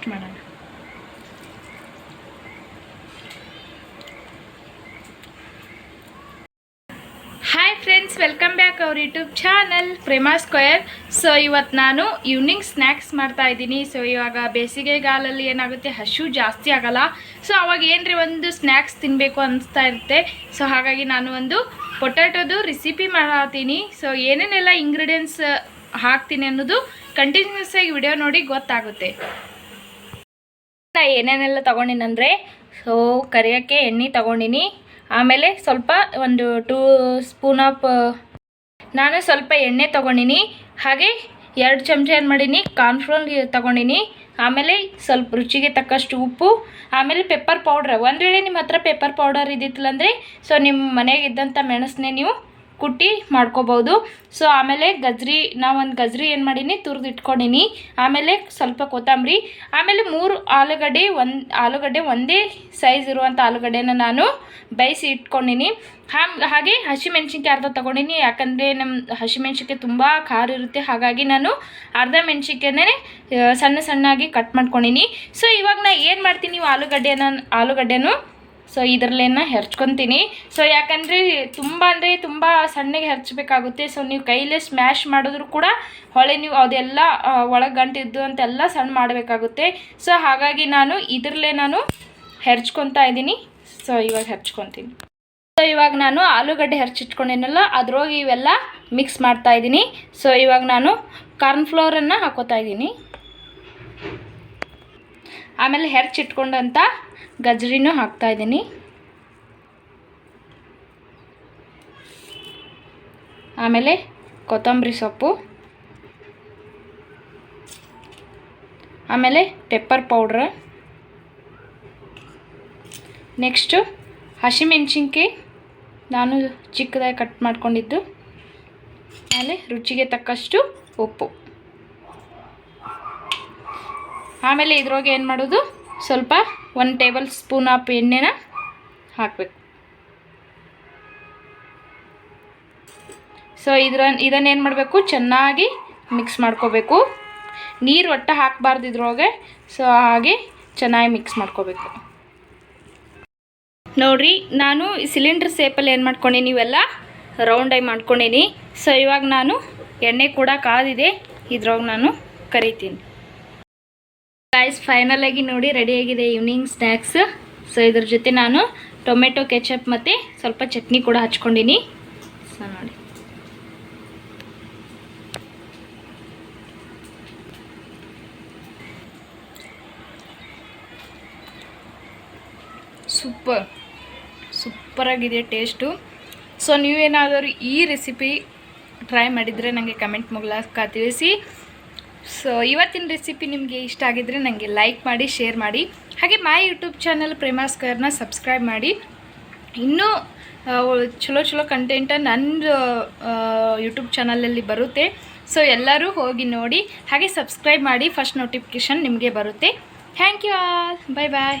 Taste ಮಾಡೋಣ hi friends welcome back ಅವ್ರ YouTube channel Prema square so ಇವತ್ತು ನಾನು ಈವ್ನಿಂಗ್ ಸ್ನ್ಯಾಕ್ಸ್ ಮಾಡ್ತಾ ಇದ್ದೀನಿ. ಸೊ ಇವಾಗ ಬೇಸಿಗೆಗಾಲಲ್ಲಿ ಏನಾಗುತ್ತೆ? ಹಸು ಜಾಸ್ತಿ ಆಗಲ್ಲ. ಸೊ ಅವಾಗ ಏನ್ರಿ ಒಂದು ಸ್ನ್ಯಾಕ್ಸ್ ತಿನ್ನಬೇಕು ಅನಿಸ್ತಾ ಇರುತ್ತೆ. ಸೊ ಹಾಗಾಗಿ ನಾನು ಒಂದು ಪೊಟ್ಯಾಟೋದು ರೆಸಿಪಿ ಮಾಡತ್ತೀನಿ ಸೊ ಏನೇನೆಲ್ಲ ಇಂಗ್ರೀಡಿಯೆಂಟ್ಸ್ ಹಾಕ್ತೀನಿ ಅನ್ನೋದು ಕಂಟಿನ್ಯೂಸ್ ಆಗಿ ವಿಡಿಯೋ ನೋಡಿ ಗೊತ್ತಾಗುತ್ತೆ. ನಾ ಏನೇನೆಲ್ಲ ತೊಗೊಂಡಿನಂದರೆ ಸೊ, ಕರಿಯೋಕ್ಕೆ ಎಣ್ಣೆ ತೊಗೊಂಡಿನಿ. ಆಮೇಲೆ ಸ್ವಲ್ಪ ಒಂದು ಟೂ ಸ್ಪೂನ್ ಆಫ್ ನಾನು ಸ್ವಲ್ಪ ಎಣ್ಣೆ ತೊಗೊಂಡಿನಿ. ಹಾಗೆ ಎರಡು ಚಮಚ ಏನು ಮಾಡೀನಿ ಕಾರ್ನ್ಫ್ಲೋರ್ ತೊಗೊಂಡಿನಿ. ಆಮೇಲೆ ಸ್ವಲ್ಪ ರುಚಿಗೆ ತಕ್ಕಷ್ಟು ಉಪ್ಪು, ಆಮೇಲೆ ಪೆಪ್ಪರ್ ಪೌಡ್ರ್ ಒಂದು ವೇಳೆ ನಿಮ್ಮ ಹತ್ರ ಪೆಪ್ಪರ್ ಪೌಡರ್ ಇದ್ದಿತ್ತಲ್ಲ ಅಂದರೆ ಸೊ ನಿಮ್ಮ ಮನೆಗೆ ಇದ್ದಂಥ ಮೆಣಸನ್ನೇ ನೀವು ಕುಟ್ಟಿ ಮಾಡ್ಕೋಬೋದು. ಸೊ ಆಮೇಲೆ ಗಜ್ರಿ, ನಾವು ಒಂದು ಗಜ್ರಿ ಏನು ಮಾಡೀನಿ, ತುರಿದು ಇಟ್ಕೊಂಡಿನಿ. ಆಮೇಲೆ ಸ್ವಲ್ಪ ಕೊತ್ತಂಬರಿ. ಆಮೇಲೆ ಮೂರು ಆಲೂಗಡ್ಡೆ ಒಂದು, ಆಲೂಗಡ್ಡೆ ಒಂದೇ ಸೈಜ್ ಇರುವಂಥ ಆಲೂಗಡ್ಡೆನ ನಾನು ಬೇಯಿಸಿ ಇಟ್ಕೊಂಡಿನಿ. ಹಾಗೆ ಹಸಿಮೆಣ್ಸಿನ್ಕಾಯಿ ಅರ್ಧ ತೊಗೊಂಡಿನಿ. ಯಾಕಂದರೆ ನಮ್ಮ ಹಸಿಮೆಣ್ಸಿನ್ಕಾಯಿ ತುಂಬ ಖಾರ ಇರುತ್ತೆ. ಹಾಗಾಗಿ ನಾನು ಅರ್ಧ ಮೆಣ್ಸಿನ್ಕಾಯನ್ನೇ ಸಣ್ಣ ಸಣ್ಣಾಗಿ ಕಟ್ ಮಾಡ್ಕೊಂಡಿನಿ. ಸೊ ಇವಾಗ ನಾ ಏನು ಮಾಡ್ತೀನಿ ಆಲೂಗಡ್ಡೆನ, ಆಲೂಗಡ್ಡೆನೂ ಸೊ ಇದರಲ್ಲೇನ ಹೆರ್ಚ್ಕೊತೀನಿ. ಸೊ ಯಾಕಂದರೆ ತುಂಬ ಅಂದರೆ ತುಂಬ ಸಣ್ಣಗೆ ಹೆರ್ಚಬೇಕಾಗುತ್ತೆ. ಸೊ ನೀವು ಕೈಲೇ ಸ್ಮ್ಯಾಶ್ ಮಾಡಿದ್ರು ಕೂಡ ಹೊಳೆ ನೀವು ಅದೆಲ್ಲ ಒಳಗೆ ಗಂಟಿದ್ದು ಅಂತೆಲ್ಲ ಸಣ್ಣ ಮಾಡಬೇಕಾಗುತ್ತೆ. ಸೊ ಹಾಗಾಗಿ ನಾನು ಇದರಲ್ಲೇ ನಾನು ಹೆರ್ಚ್ಕೊತಾ ಇದ್ದೀನಿ. ಸೊ ಇವಾಗ ಹೆರ್ಚ್ಕೊತೀನಿ. ಸೊ ಇವಾಗ ನಾನು ಆಲೂಗಡ್ಡೆ ಹೆರ್ಚಿಟ್ಕೊಂಡಿನಲ್ಲ ಅದ್ರೊಳಗೆ ಇವೆಲ್ಲ ಮಿಕ್ಸ್ ಮಾಡ್ತಾ ಇದ್ದೀನಿ. ಸೊ ಇವಾಗ ನಾನು ಕಾರ್ನ್ಫ್ಲೋರನ್ನು ಹಾಕೋತಾ ಇದ್ದೀನಿ. ಆಮೇಲೆ ಹೆರ್ಚಿಟ್ಕೊಂಡಂಥ ಗಜ್ರಿನೂ ಹಾಕ್ತಾಯಿದ್ದೀನಿ ಆಮೇಲೆ ಕೊತ್ತಂಬರಿ ಸೊಪ್ಪು. ಆಮೇಲೆ ಪೆಪ್ಪರ್ ಪೌಡ್ರ್ ನೆಕ್ಸ್ಟು ಹಸಿಮೆಣ್ಸಿನ್ಕಾಯಿ. ನಾನು ಚಿಕ್ಕದಾಗಿ ಕಟ್ ಮಾಡ್ಕೊಂಡಿದ್ದು. ಆಮೇಲೆ ರುಚಿಗೆ ತಕ್ಕಷ್ಟು ಉಪ್ಪು. ಆಮೇಲೆ ಇದ್ರೊಳಗೆ ಏನು ಮಾಡೋದು? ಸ್ವಲ್ಪ ಒಂದು ಟೇಬಲ್ ಸ್ಪೂನ್ ಆಫ್ ಎಣ್ಣೆನ ಹಾಕಬೇಕು. ಸೊ ಇದ್ರ ಇದನ್ನೇನು ಮಾಡಬೇಕು? ಚೆನ್ನಾಗಿ ಮಿಕ್ಸ್ ಮಾಡ್ಕೋಬೇಕು. ನೀರು ಒಟ್ಟು ಹಾಕಬಾರ್ದು ಇದ್ರೊಳಗೆ. ಸೊ ಹಾಗೆ ಚೆನ್ನಾಗಿ ಮಿಕ್ಸ್ ಮಾಡ್ಕೋಬೇಕು. ನೋಡಿರಿ, ನಾನು ಸಿಲಿಂಡ್ರ್ ಸೇಪಲ್ಲಿ ಏನು ಮಾಡ್ಕೊಂಡೀನಿ ಇವೆಲ್ಲ ರೌಂಡಾಗಿ ಮಾಡ್ಕೊಂಡೀನಿ. ಸೊ ಇವಾಗ ನಾನು ಎಣ್ಣೆ ಕೂಡ ಕಾದಿದೆ. ಇದ್ರೊಳಗೆ ನಾನು ಕರಿತೀನಿ. ಗಾಯ್ಸ್ ಫೈನಲ್ ಆಗಿ ನೋಡಿ ರೆಡಿಯಾಗಿದೆ ಈವ್ನಿಂಗ್ ಸ್ನ್ಯಾಕ್ಸ್ ಸೊ ಇದ್ರ ಜೊತೆ ನಾನು ಟೊಮೆಟೊ ಕೆಚಪ್ ಮತ್ತು ಸ್ವಲ್ಪ ಚಟ್ನಿ ಕೂಡ ಹಚ್ಕೊಂಡಿನಿ. ಸೊ ನೋಡಿ. ಸೂಪರ್ ಸೂಪರಾಗಿದೆ ಟೇಸ್ಟು ಸೊ ನೀವೇನಾದರೂ ಈ ರೆಸಿಪಿ ಟ್ರೈ ಮಾಡಿದರೆ ನನಗೆ ಕಮೆಂಟ್ ಮೂಲಕ ತಿಳಿಸಿ. ಸೊ ಇವತ್ತಿನ ರೆಸಿಪಿ ನಿಮಗೆ ಇಷ್ಟ ಆಗಿದ್ದರೆ ನನಗೆ ಲೈಕ್ ಮಾಡಿ ಶೇರ್ ಮಾಡಿ. ಹಾಗೆ ಮೈ ಯೂಟ್ಯೂಬ್ ಚಾನಲ್ ಪ್ರೇಮಾ ಸ್ಕ್ವೇರ್ನ ಸಬ್ಸ್ಕ್ರೈಬ್ ಮಾಡಿ. ಇನ್ನೂ ಚಲೋ ಚಲೋ ಕಂಟೆಂಟ ನನ್ನ ಯೂಟ್ಯೂಬ್ ಚಾನಲಲ್ಲಿ ಬರುತ್ತೆ. ಸೊ ಎಲ್ಲರೂ ಹೋಗಿ ನೋಡಿ. ಹಾಗೆ ಸಬ್ಸ್ಕ್ರೈಬ್ ಮಾಡಿ ಫಸ್ಟ್ ನೋಟಿಫಿಕೇಷನ್ ನಿಮಗೆ ಬರುತ್ತೆ. Thank you all bye bye